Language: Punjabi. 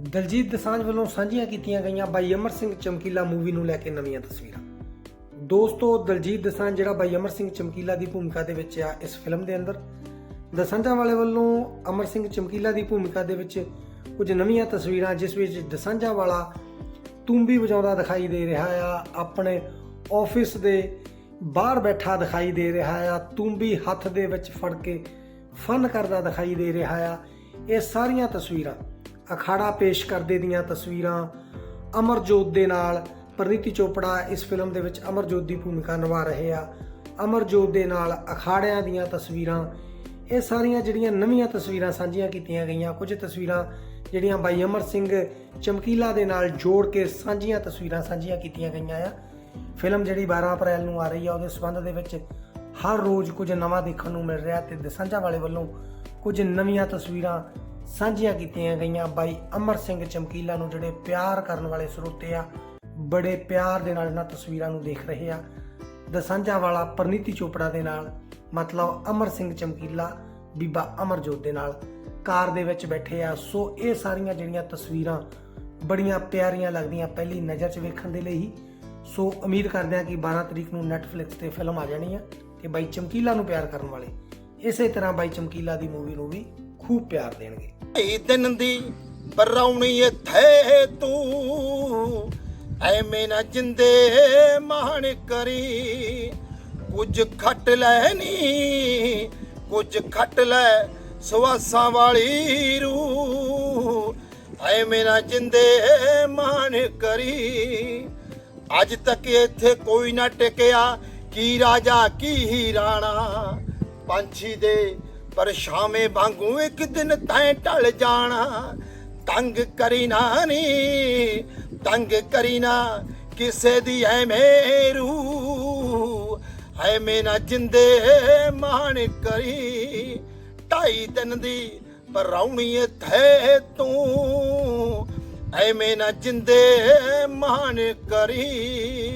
ਦਲਜੀਤ ਦਸਾਂਝ ਵੱਲੋਂ ਸਾਂਝੀਆਂ ਕੀਤੀਆਂ ਗਈਆਂ ਬਾਈ ਅਮਰ ਸਿੰਘ ਚਮਕੀਲਾ ਮੂਵੀ ਨੂੰ ਲੈ ਕੇ ਨਵੀਆਂ ਤਸਵੀਰਾਂ। ਦੋਸਤੋ, ਦਲਜੀਤ ਦਸਾਂਝ ਜਿਹੜਾ ਬਾਈ ਅਮਰ ਸਿੰਘ ਚਮਕੀਲਾ ਦੀ ਭੂਮਿਕਾ ਦੇ ਵਿੱਚ ਆ ਇਸ ਫਿਲਮ ਦੇ ਅੰਦਰ। ਦਸਾਂਝਾਂ ਵਾਲੇ ਵੱਲੋਂ ਅਮਰ ਸਿੰਘ ਚਮਕੀਲਾ ਦੀ ਭੂਮਿਕਾ ਦੇ ਵਿੱਚ ਕੁਝ ਨਵੀਆਂ ਤਸਵੀਰਾਂ, ਜਿਸ ਵਿੱਚ ਦਸਾਂਝਾਂ ਵਾਲਾ ਤੂੰਬੀ ਵਜਾਉਂਦਾ ਦਿਖਾਈ ਦੇ ਰਿਹਾ ਆ, ਆਪਣੇ ਆਫਿਸ ਦੇ ਬਾਹਰ ਬੈਠਾ ਦਿਖਾਈ ਦੇ ਰਿਹਾ ਆ, ਤੂੰਬੀ ਹੱਥ ਦੇ ਵਿੱਚ ਫੜ ਕੇ ਫਨ ਕਰਦਾ ਦਿਖਾਈ ਦੇ ਰਿਹਾ ਆ। ਇਹ ਸਾਰੀਆਂ ਤਸਵੀਰਾਂ ਅਖਾੜਾ ਪੇਸ਼ ਕਰਦੇ ਦੀਆਂ ਤਸਵੀਰਾਂ ਅਮਰਜੋਤ ਦੇ ਨਾਲ ਪ੍ਰਨੀਤੀ ਚੋਪੜਾ ਇਸ ਫਿਲਮ ਦੇ ਵਿੱਚ ਅਮਰਜੋਤ ਦੀ ਭੂਮਿਕਾ ਨਿਭਾ ਰਹੇ ਆ। ਅਮਰਜੋਤ ਦੇ ਨਾਲ ਅਖਾੜਿਆਂ ਦੀਆਂ ਤਸਵੀਰਾਂ, ਇਹ ਸਾਰੀਆਂ ਜਿਹੜੀਆਂ ਨਵੀਆਂ ਤਸਵੀਰਾਂ ਸਾਂਝੀਆਂ ਕੀਤੀਆਂ ਗਈਆਂ, ਕੁਝ ਤਸਵੀਰਾਂ ਜਿਹੜੀਆਂ ਬਾਈ ਅਮਰ ਸਿੰਘ ਚਮਕੀਲਾ ਦੇ ਨਾਲ ਜੋੜ ਕੇ ਸਾਂਝੀਆਂ ਤਸਵੀਰਾਂ ਸਾਂਝੀਆਂ ਕੀਤੀਆਂ ਗਈਆਂ ਆ। ਫਿਲਮ ਜਿਹੜੀ 12 ਅਪ੍ਰੈਲ ਨੂੰ ਆ ਰਹੀ ਆ, ਉਹਦੇ ਸਬੰਧ ਦੇ ਵਿੱਚ ਹਰ ਰੋਜ਼ ਕੁਝ ਨਵਾਂ ਦੇਖਣ ਨੂੰ ਮਿਲ ਰਿਹਾ ਤੇ ਦਸਾਂਝਾ ਵਾਲੇ ਵੱਲੋਂ ਕੁਝ ਨਵੀਆਂ ਤਸਵੀਰਾਂ ਸਾਂਝੀਆਂ ਕੀਤੀਆਂ ਗਈਆਂ। ਬਾਈ ਅਮਰ ਸਿੰਘ ਚਮਕੀਲਾ ਨੂੰ ਜਿਹੜੇ ਪਿਆਰ ਕਰਨ ਵਾਲੇ ਸਰੋਤੇ ਆ, ਬੜੇ ਪਿਆਰ ਦੇ ਨਾਲ ਇਹਨਾਂ ਤਸਵੀਰਾਂ ਨੂੰ ਦੇਖ ਰਹੇ ਆ। ਦਸਾਂਝਾ ਵਾਲਾ ਪ੍ਰਨੀਤੀ ਚੋਪੜਾ ਦੇ ਨਾਲ, ਮਤਲਬ ਅਮਰ ਸਿੰਘ ਚਮਕੀਲਾ, ਬੀਬਾ ਅਮਰਜੋਤ ਦੇ ਨਾਲ ਕਾਰ ਦੇ ਵਿੱਚ ਬੈਠੇ ਆ। ਸੋ ਇਹ ਸਾਰੀਆਂ ਜਿਹੜੀਆਂ ਤਸਵੀਰਾਂ ਬੜੀਆਂ ਪਿਆਰੀਆਂ ਲੱਗਦੀਆਂ ਪਹਿਲੀ ਨਜ਼ਰ 'ਚ ਵੇਖਣ ਦੇ ਲਈ। ਹੀ ਸੋ ਉਮੀਦ ਕਰਦੇ ਹਾਂ ਕਿ 12 ਤਰੀਕ ਨੂੰ Netflix ਤੇ ਫਿਲਮ ਆ ਜਾਣੀ ਆ ਤੇ ਬਾਈ ਚਮਕੀਲਾ ਨੂੰ ਪਿਆਰ ਕਰਨ ਵਾਲੇ। ਇਸੇ ਤਰ੍ਹਾਂ ਬਾਈ ਚਮਕੀਲਾ ਦੀ ਮੂਵੀ ਨੂੰ ਵੀ ਖੂਬ ਪਿਆਰ ਦੇਣਗੇ। ਢਾਈ ਦਿਨ ਦੀ ਪਰੌਣੀ ਇੱਥੇ ਤੂੰ। ਐਵੇਂ ਨਾ ਜਿੰਦੇ ਮਾਣ ਕਰੀ। ਕੁਝ ਖੱਟ ਲੈ ਨੀ, ਕੁਝ ਖੱਟ ਲੈ ਸਵਾਸਾਂ ਵਾਲੀ ਰੂ ਐਵੇਂ ਨਾ ਜਿੰਦੇ ਮਾਣ ਕਰੀ। ਅੱਜ ਤੱਕ ਇੱਥੇ ਕੋਈ ਨਾ ਟਿਕਿਆ, ਕੀ ਰਾਜਾ, ਕੀ ਹੀ ਰਾਣਾ। ਪੰਛੀ ਦੇ ਪਰ ਸ਼ਾਮੇ ਵਾਂਗੂ ਇੱਕ ਦਿਨ ਤੈਂ ਢਲ ਜਾਣਾ। ਤੰਗ ਕਰੀ ਨਾ ਨੀ ਤੰਗ ਕਰੀ ਨਾ ਕਿਸੇ ਦੀ ਐ ਮੇਰੂ। ਐ ਮੇਨਾ ਜਿੰਦੇ ਮਾਣ ਕਰੀ, ਢਾਈ ਦਿਨ ਦੀ ਪਰੌਣੀ ਇੱਥੇ ਤੂੰ। ਐਵੇਂ ਨਾ ਜਿੰਦੇ ਮਾਣ ਕਰੀ।